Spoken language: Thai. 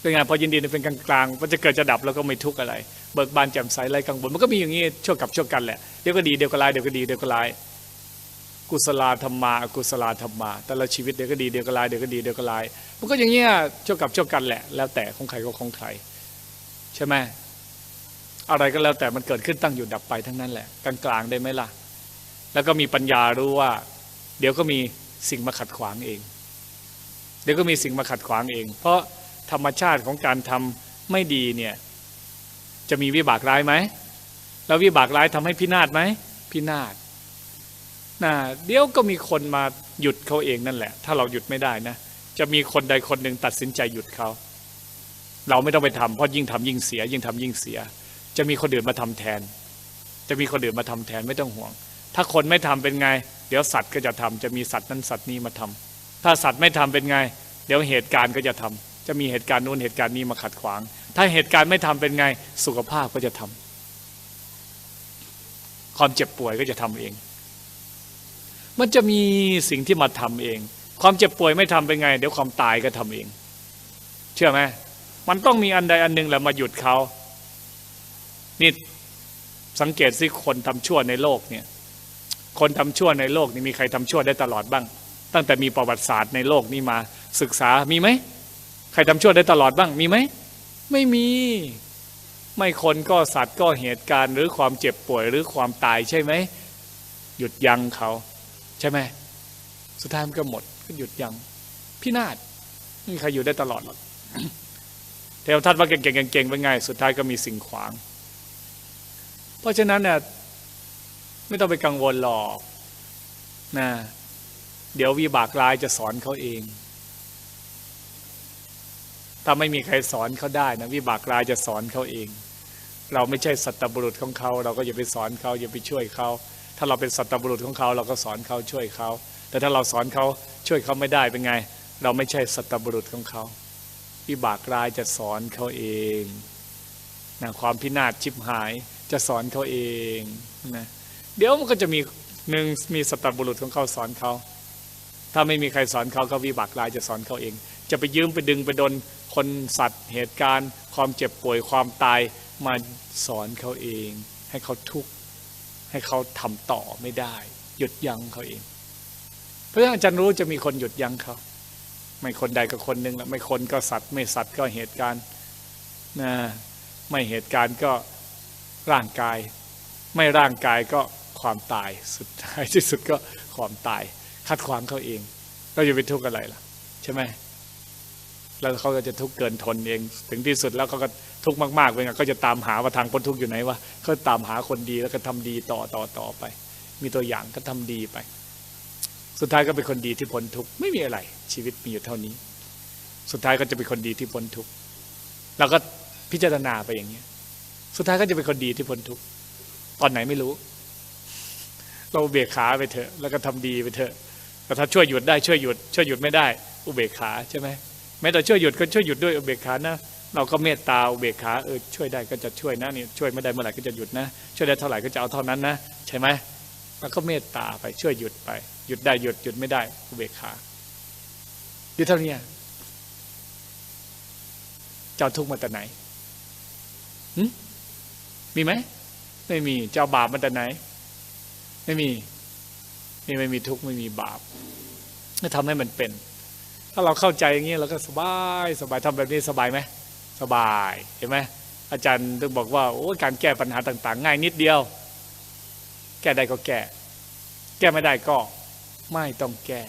เป็นไงพอยินดีเป็นกลางๆมันจะเกิดจะดับแล้วก็ไม่ทุกข์อะไร เบิกบานแจ่มใสไรกังวลมันก็มีอย่างนี้ชั่วกับชั่วกันแหละเดี๋ยวก็ดีเดี๋ยวก็ร้ายเดี๋ยวก็ดีเดี๋ยวก็ร้ายกุศลธรรมาอกุศลธรรมา แต่ละชีวิตเดี๋ยวก็ดีเดี๋ยวก็ร้ายเดี๋ยวก็ดีเดี๋ยวก็ร้ายมันก็อย่างเงี้ยชั่วกับชั่วกันแหละ แล้วแต่ของใครก็ของใคร ใช่ไหมอะไรก็แล้วแต่มันเกิดขึ้นตั้งอยู่ดับไปทั้งนั้นแหละกลางๆได้ไหมล่ะ แล้วก็มีปัญญารู้ว่า เดี๋ยวก็มีสิ่งมาขัดขวางเอง เดี๋ยวก็มีสิ่งมาขัดขวางเอง เพราะ ธรรมชาติของการทำไม่ดีเนี่ยจะมีวิบากร้ายไหม แล้ววิบากร้ายทำให้พินาศไหม พินาศนะเดี๋ยวก็มีคนมาหยุดเขาเองนั่นแหละ ถ้าเราหยุดไม่ได้นะ จะมีคนใดคนหนึ่งตัดสินใจหยุดเขาเราไม่ต้องไปทำเพราะยิ่งทำยิ่งเสีย ยิ่งทำยิ่งเสีย จะมีคนอื่นมาทำแทน จะมีคนอื่นมาทำแทนไม่ต้องห่วง ถ้าคนไม่ทำเป็นไง เดี๋ยวสัตว์ก็จะทำจะมีสัตว์นั้นสัตว์นี้มาทำถ้าสัตว์ไม่ทำเป็นไง เดี๋ยวเหตุการณ์ก็จะทำ จะมีเหตุการณ์นู้นเหตุการณ์นี้มาขัดขวาง ถ้าเหตุการณ์ไม่ทำเป็นไงสุขภาพก็จะทำความเจ็บป่วยก็จะทำเอง มันจะมีสิ่งที่มาทำเอง ความเจ็บป่วยไม่ทำเป็นไง เดี๋ยวความตายก็ทำเอง เชื่อไหมมันต้องมีอันใดอันหนึ่งแหละมาหยุดเขานี่สังเกตสิคนทำชั่วในโลกเนี่ย คนทำชั่วในโลกนี่มีใครทำชั่วได้ตลอดบ้าง ตั้งแต่มีประวัติศาสตร์ในโลกนี้มาศึกษามีไหม ใครทำชั่วได้ตลอดบ้างมีไหม ไม่มี ไม่คนก็สัตว์ก็เหตุการณ์ หรือความเจ็บป่วยหรือความตายใช่ไหม หยุดยั้งเขาใช่ไหมสุดท้ายมันก็หมดก็หยุดยัง้งพินาศไม่มีใครอยู่ได้ตลอดหรอกเทวทัตว่าเก่งๆเก่งๆเป็นไง สุดท้ายก็มีสิ่งขวาง เพราะฉะนั้นเนี่ยไม่ต้องไปกังวลหรอกนะเดี๋ยววิบากร้ายจะสอนเขาเอง ถ้าไม่มีใครสอนเขาได้นะวิบากรายจะสอนเขาเอง เราไม่ใช่สัตบุรุษของเขา เราก็อย่าไปสอนเขาอย่าไปช่วยเขา ถ้าเราเป็นสัตบุรุษของเขาเราก็สอนเขาช่วยเขา แต่ถ้าเราสอนเขาช่วยเขาไม่ได้เป็นไง เราไม่ใช่สัตบุรุษของเขาวิบากรายจะสอนเขาเองนะความพินาศชิบหายจะสอนเขาเองนะเดี๋ยวมันก็จะมีหนึ่งมีสัตบุรุษของเขาสอนเขา ถ้าไม่มีใครสอนเขาก็วิบากรายจะสอนเขาเอง จะไปยืมไปดึงไปดนคนสัตว์เหตุการณ์ ความเจ็บป่วยความตายมาสอนเขาเอง ให้เขาทุกข์ให้เขาทำต่อไม่ได้ หยุดยั้งเขาเอง เพราะฉะนั้นอาจารย์รู้จะมีคนหยุดยั้งเขาไม่คนใดก็คนหนึ่งละไม่คนก็สัตว์ ไม่สัตว์ก็เหตุการณ์นะไม่เหตุการณ์ก็ร่างกาย ไม่ร่างกายก็ความตายสุดท้ายที่สุดก็ความตายคัดขวางเขาเอง เราจะไปทุกข์อะไรล่ะ ใช่ไหม แล้วเขาก็จะทุกข์เกินทนเอง ถึงที่สุดแล้วเขาก็ทุกข์มากๆเป็นไงก็จะตามหาว่าทางพ้นทุกข์อยู่ไหนวะเขาตามหาคนดีแล้วก็ทำดีต่อต่อต่อไป มีตัวอย่างก็ทำดีไป สุดท้ายก็เป็นคนดีที่พ้นทุกข์ไม่มีอะไร ชีวิตมีอยู่เท่านี้ สุดท้ายก็จะเป็นคนดีที่พ้นทุกข์เราก็พิจารณาไปอย่างเนี้ย สุดท้ายก็จะเป็นคนดีที่พ้นทุกข์ตอนไหนไม่รู้ เราอุเบกขาไปเถอะ แล้วก็ทำดีไปเถอะแต่ถ้าช่วยหยุดได้ช่วยหยุด ช่วยหยุดไม่ได้ อุเบกขาใช่ไหม แม้แต่ช่วยหยุดก็ช่วยหยุดด้วยอุเบกขานะ เราก็เมตตาอุเบกขาเออช่วยได้ก็จะช่วยนะนี่ช่วยไม่ได้เมื่อไหร่ก็จะหยุดนะ ช่วยได้เท่าไหร่ก็จะเอาเท่านั้นนะ ใช่ไหมแล้วก็เมตตาไปช่วยหยุดไป หยุดได้หยุดหยุดไม่ได้อุเบกขาอยู่เท่านี้เจ้าทุกข์มาแต่ไหนมีไหมไม่มีเจ้าบาปมาแต่ไหน ไม่มีนี่ไม่มีทุกข์ไม่มีบาปก็ทำให้มันเป็น ถ้าเราเข้าใจอย่างนี้เราก็สบายสบายทำแบบนี้สบายไหมสบายเห็นไหมอาจารย์ถึงบอกว่าโอ้การแก้ปัญหาต่าง ๆ ง่ายนิดเดียว แก้ได้ก็แก้ แก้ไม่ได้ก็ไม่ต้องแก้